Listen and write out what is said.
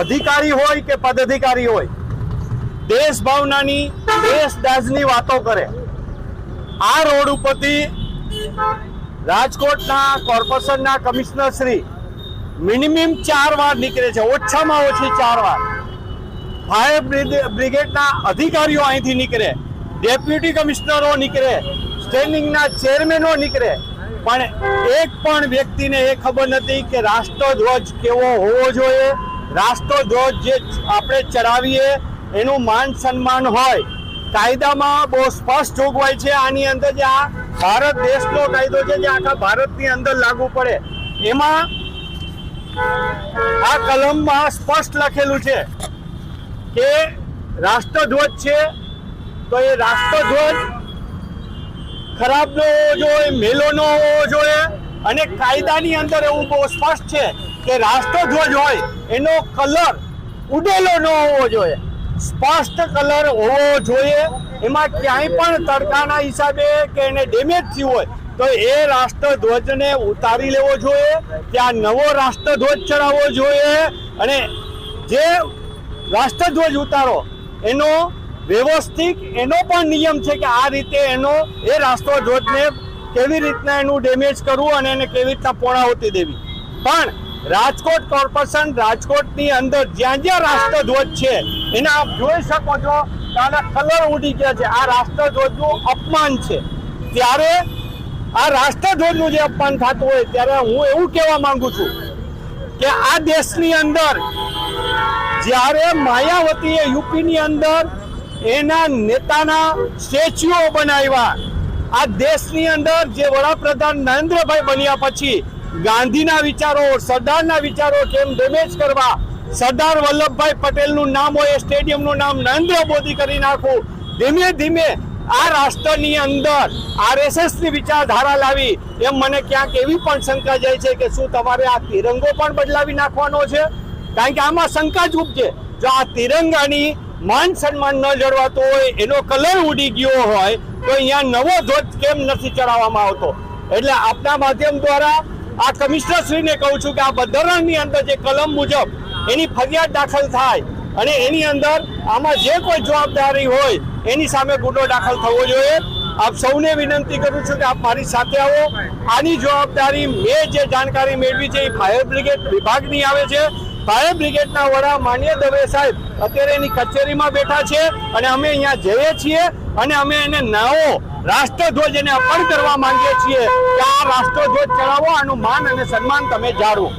અધિકારી હોય કે પદાધિકારી હોય, દેશ ભાવનાની, દેશ દાજની વાતો કરે. આ રોડ ઉપરથી રાજકોટના કોર્પોરેશનના કમિશનર શ્રી મિનિમમ ચાર વાર નીકળે છે, ઓછામાં ઓછી ચાર વાર. ફાયર બ્રિગે- બ્રિગેડના અધિકારીઓ અહીંથી નીકળે, ડેપ્યુટી કમિશનરો નીકળે, સ્ટેન્ડિંગના ચેરમેનો નીકળે. પણ એક પણ વ્યક્તિને એ ખબર નથી કે રાષ્ટ્રધ્વજ કેવો હોવો જોઈએ. રાષ્ટ્રધ્વજ જે આપણે ચડાવીએ, એનું માન સન્માન હોય. કાયદામાં બહુ સ્પષ્ટ જોગવાઈ છે, આની અંદર જે આ ભારત દેશનો કાયદો છે, જે આખા ભારતની અંદર લાગુ પડે. એમાં આ કલમમાં સ્પષ્ટ લખેલું છે કે રાષ્ટ્રધ્વજ છે, તો એ રાષ્ટ્રધ્વજ ખરાબ ન હોવો જોઈએ મેલો ન હોવો જોઈએ, અને કાયદાની અંદર એવું બહુ સ્પષ્ટ છે કે રાષ્ટ્રધ્વજ હોય એનો કલર ઉડેલો ન હોવો જોઈએ. સ્પષ્ટ કલર હોવો જોઈએ. એમાં ક્યાંય પણ તડકાના હિસાબે કે એને ડેમેજ થયું હોય, તો એ રાષ્ટ્રધ્વજને ઉતારી લેવો જોઈએ. ત્યાં નવો રાષ્ટ્રધ્વજ ચડાવવો જોઈએ. અને જે રાષ્ટ્રધ્વજ ઉતારો, એનો વ્યવસ્થિત એનો પણ નિયમ છે કે આ રીતે એનો, એ રાષ્ટ્રધ્વજને કેવી રીતના એનું ડેમેજ કરવું અને એને કેવી રીતના પોણાવતી દેવી. પણ રાજકોટ કોર્પોરેશન રાજકોટની અંદર જ્યાં જ્યાં રાષ્ટ્રધ્વજ છે, એને આપ જોઈ શકો છો આના કલર ઉડી ગયા છે. આ રાષ્ટ્રધ્વજનું અપમાન છે. ત્યારે આ રાષ્ટ્રધ્વજનું જે અપમાન થતું હોય, ત્યારે હું એવું કહેવા માંગુ છું કે આ દેશની અંદર જ્યારે માયાવતીએ યુપીની અંદર એના નેતાના સ્ટેચ્યુઓ બનાવ્યા, આ દેશની અંદર જે વડાપ્રધાન નરેન્દ્રભાઈ બન્યા પછી ગાંધીના વિચારો, સરદારના વિચારો કેમ ડેમેજ કરવા? સરદાર વલ્લભભાઈ પટેલનું નામ હોય એ સ્ટેડિયમનું નામ નરેન્દ્ર મોદી કરી નાખવું. ધીમે ધીમે આ રાષ્ટ્રની અંદર આરએસએસની વિચારધારા લાવી. એમ મને ક્યાંક એવી પણ શંકા જાય છે કે શું તમારે આ તિરંગો પણ બદલાવી નાખવાનો છે? કારણ કે આમાં શંકા જ ઉપજે જો આ તિરંગાની માન સન્માન ન જળવાતો હોય, એનો કલર ઉડી ગયો હોય, તો અહીંયા નવો ધ્વજ કેમ નથી ચડાવવામાં આવતો? એટલે આપના માધ્યમ દ્વારા આ કમિશનરશ્રીને કહું છું કે આ બંધારણની અંદર જે કલમ મુજબ એની ફરિયાદ દાખલ થાય અને એની અંદર આમાં જે કોઈ જવાબદારી હોય એની સામે ગુનો દાખલ થવો જોઈએ. આપ સૌને વિનંતી કરું છું કે આપ મારી સાથે આવો. આની જવાબદારી મેં જે જાણકારી મેળવી છે એ ફાયર બ્રિગેડ વિભાગની આવે છે. ફાયર બ્રિગેડના વડા માન્ય દવે સાહેબ અત્યારે એની કચેરીમાં બેઠા છે અને અમે અહીંયા જઈએ છીએ અને અમે એને નવો રાષ્ટ્રધ્વજ એને અર્પણ કરવા માંગીએ છીએ કે આ રાષ્ટ્રધ્વજ ચડાવો, આનું માન અને સન્માન તમે જાળવો.